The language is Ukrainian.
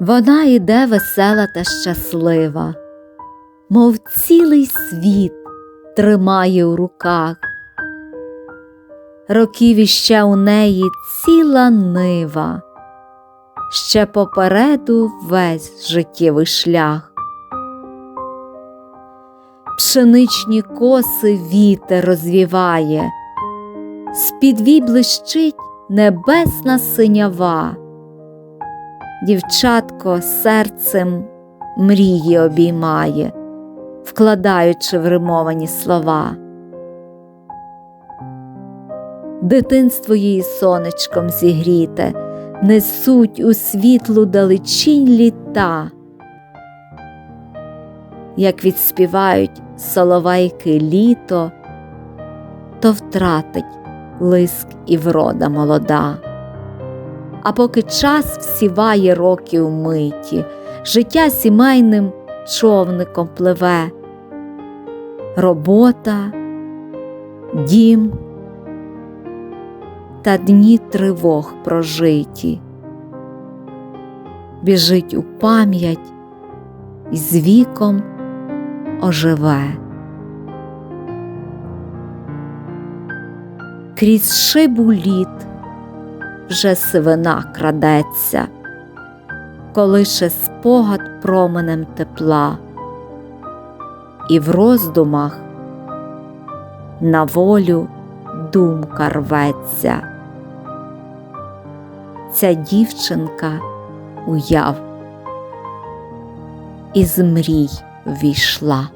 Вона іде весела та щаслива, мов цілий світ тримає у руках. Років іще у неї ціла нива, ще попереду весь життєвий шлях. Пшеничні коси вітер розвіває, з-під вій блищить небесна синява. Дівчатко серцем мрії обіймає, вкладаючи в римовані слова. Дитинство її сонечком зігріте, несуть у світлу далечінь літа, як відспівають соловейки літо, то втратить лиск і врода молода. А поки час всіває роки у миті, життя сімейним човником пливе, робота, дім та дні тривог прожиті, біжить у пам'ять і з віком оживе. Крізь шибу літ вже сивина крадеться, колише спогад променем тепла, і в роздумах на волю думка рветься. Ця дівчинка уяв із мрій війшла.